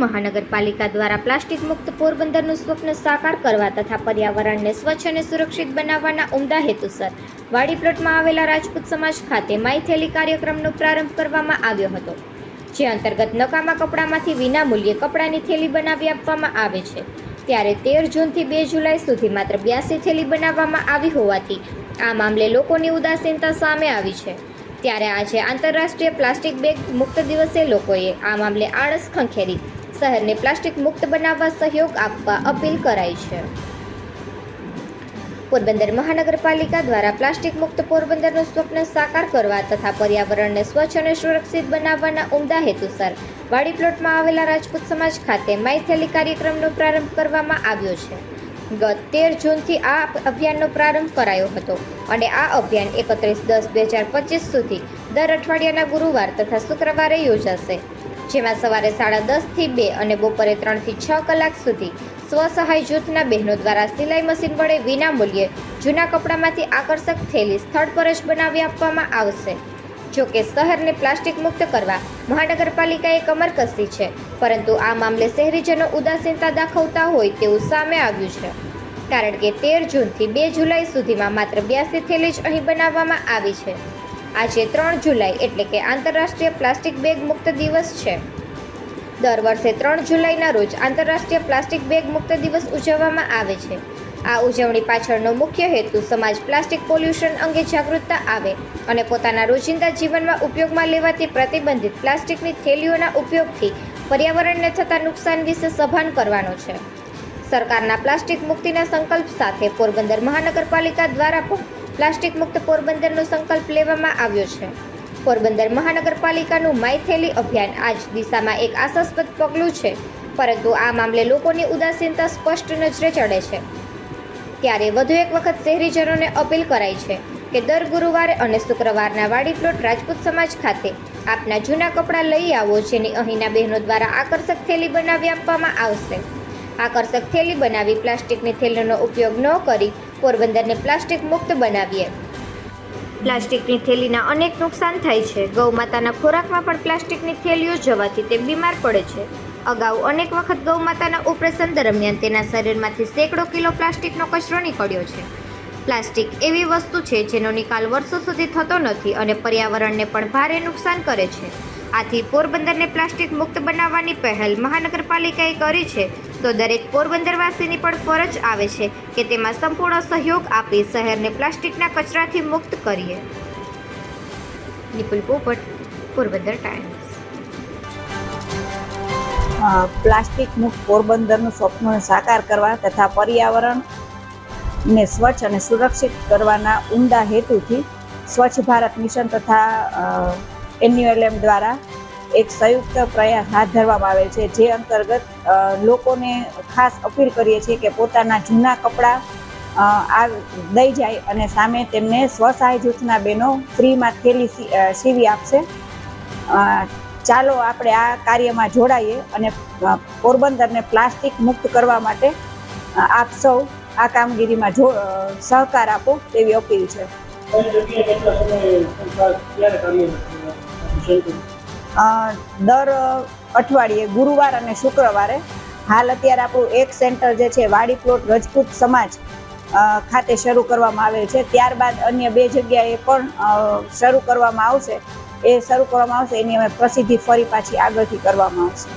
મહાનગરપાલિકા દ્વારા પ્લાસ્ટિક મુક્ત પોરબંદરનું સ્વપ્ન સાકાર કરવા તથા પર્યાવરણને સ્વચ્છ અને સુરક્ષિત બનાવવાના ઉમદા હેતુસર વાડી પ્લોટમાં આવેલા રાજપૂત સમાજ ખાતે માયથેલી કાર્યક્રમનો પ્રારંભ કરવામાં આવ્યો હતો, જે અંતર્ગત નકામા કપડામાંથી વિનામૂલ્યે કપડાની થેલી બનાવી આપવામાં આવે છે. ત્યારે તેર જૂનથી બે જુલાઈ સુધી માત્ર બ્યાસી થેલી બનાવવામાં આવી હોવાથી આ મામલે લોકોની ઉદાસીનતા સામે આવી છે. ત્યારે આજે આંતરરાષ્ટ્રીય પ્લાસ્ટિક બેગ મુક્ત દિવસે લોકોએ આ મામલે આળસ ખંખેરી શહેરને પ્લાસ્ટિક મુક્ત બનાવવા સહયોગ આપવા અપીલ કરાઈ છે. પોરબંદર મહાનગરપાલિકા દ્વારા પ્લાસ્ટિક મુક્ત પોરબંદરનું સ્વપ્ન સાકાર કરવા તથા પર્યાવરણને સ્વચ્છ અને સુરક્ષિત બનાવવાના ઉમદા હેતુસર વાડી પ્લોટમાં આવેલા રાજપૂત સમાજ ખાતે માઇથેલી કાર્યક્રમનો પ્રારંભ કરવામાં આવ્યો છે. ગત તેર જૂનથી આ અભિયાનનો પ્રારંભ કરાયો હતો અને આ અભિયાન એકત્રીસ દસ બે હજાર પચીસ સુધી દર અઠવાડિયાના ગુરુવાર તથા શુક્રવારે યોજાશે. જેમાં સવારે સાડા દસથી બે અને બપોરે ત્રણથી છ કલાક સુધી સ્વસહાય જૂથના બહેનો દ્વારા સિલાઈ મશીન વડે વિનામૂલ્યે જૂના કપડામાંથી આકર્ષક થેલી સ્થળ પર જ બનાવી આપવામાં આવશે. જો કે શહેરને પ્લાસ્ટિક મુક્ત કરવા મહાનગરપાલિકાએ કમર કસી છે, પરંતુ આ મામલે શહેરીજનો ઉદાસીનતા દાખવતા હોય તેવું સામે આવ્યું છે. કારણ કે તેર જૂનથી બે જુલાઈ સુધીમાં માત્ર બ્યાસી થેલી જ અહીં બનાવવામાં આવી છે. આજે ત્રણ જુલાઈ એટલે કે આંતરરાષ્ટ્રીય પ્લાસ્ટિક બેગ મુક્ત દિવસ છે. દર વર્ષે ત્રણ જુલાઈના રોજ આંતરરાષ્ટ્રીય પ્લાસ્ટિક બેગ મુક્ત દિવસ ઉજવવામાં આવે છે. આ ઉજવણી પાછળનો મુખ્ય હેતુ સમાજ પ્લાસ્ટિક પોલ્યુશન અંગે જાગૃતતા આવે અને પોતાના રોજિંદા જીવનમાં ઉપયોગમાં લેવાતી પ્રતિબંધિત પ્લાસ્ટિકની થેલીઓના ઉપયોગથી પર્યાવરણને થતા નુકસાન વિશે સભાન કરવાનો છે. સરકારના પ્લાસ્ટિક મુક્તિના સંકલ્પ સાથે પોરબંદર મહાનગરપાલિકા દ્વારા પણ પ્લાસ્ટિક મુક્ત પોરબંદરનો સંકલ્પ લેવામાં આવ્યો છે. પોરબંદર મહાનગરપાલિકાનું માયથેલી અભિયાન આ જ દિશામાં એક આશાસ્પદ પગલું છે, પરંતુ આ મામલે લોકોની ઉદાસીનતા સ્પષ્ટ નજરે ચડે છે. ત્યારે વધુ એક વખત શહેરીજનોને અપીલ કરાઈ છે કે દર ગુરુવારે અને શુક્રવારના વાડી પ્લોટ રાજપૂત સમાજ ખાતે આપના જૂના કપડાં લઈ આવો, જેની અહીંના બહેનો દ્વારા આકર્ષક થેલી બનાવી આપવામાં આવશે. આકર્ષક થેલી બનાવી પ્લાસ્ટિકની થેલીનો ઉપયોગ ન કરી પોરબંદરને પ્લાસ્ટિક મુક્ત બનાવીએ. પ્લાસ્ટિકની થેલીના અનેક નુકસાન થાય છે. ગૌ માતાના ખોરાકમાં પણ પ્લાસ્ટિકની થેલીઓ જવાથી તે બીમાર પડે છે. અગાઉ અનેક વખત ગૌ માતાના ઓપરેશન દરમિયાન તેના શરીરમાંથી સેંકડો કિલો પ્લાસ્ટિકનો કચરો નીકળ્યો છે. પ્લાસ્ટિક એવી વસ્તુ છે જેનો નિકાલ વર્ષો સુધી થતો નથી અને પર્યાવરણને પણ ભારે નુકસાન કરે છે. આથી પોરબંદરને પ્લાસ્ટિક મુક્ત બનાવવાની પહેલ મહાનગરપાલિકાએ કરી છે. તો દરેક પોરબંદરવાસીની પણ ફરજ આવે છે કે તેમાં સંપૂર્ણ સહયોગ આપી શહેરને પ્લાસ્ટિકના કચરાથી મુક્ત કરીએ. નિપુલ પોપટ, પોરબંદર ટાઈમ્સ પ્લાસ્ટિક મુક્ત પોરબંદરનું સ્વપ્ન સાકાર કરવા તથા પર્યાવરણ ને સ્વચ્છ અને સુરક્ષિત કરવાના ઉમદા હેતુથી સ્વચ્છ ભારત મિશન તથા એન્યુએલએમ દ્વારા એક સંયુક્ત પ્રયાસ હાથ ધરવામાં આવેલ છે, જે અંતર્ગત લોકોને ખાસ અપીલ કરીએ છીએ કે પોતાના જૂના કપડાં આ દઈ જાય અને સામે તેમને સ્વસહાય જૂથના બહેનો ફ્રીમાં થેલી સીવી આપશે. ચાલો આપણે આ કાર્યમાં જોડાઈએ અને પોરબંદરને પ્લાસ્ટિક મુક્ત કરવા માટે આપ સૌ આ કામગીરીમાં જો સહકાર આપો તેવી અપીલ છે. દર અઠવાડિયે ગુરુવાર અને શુક્રવારે હાલ અત્યારે આપણું એક સેન્ટર જે છે વાડી પ્લોટ રજપૂત સમાજ ખાતે શરૂ કરવામાં આવેલ છે. ત્યારબાદ અન્ય બે જગ્યાએ પણ શરૂ કરવામાં આવશે. એ શરૂ કરવામાં આવશે, એની અમે પ્રસિદ્ધિ ફરી પાછી આગળથી કરવામાં આવશે.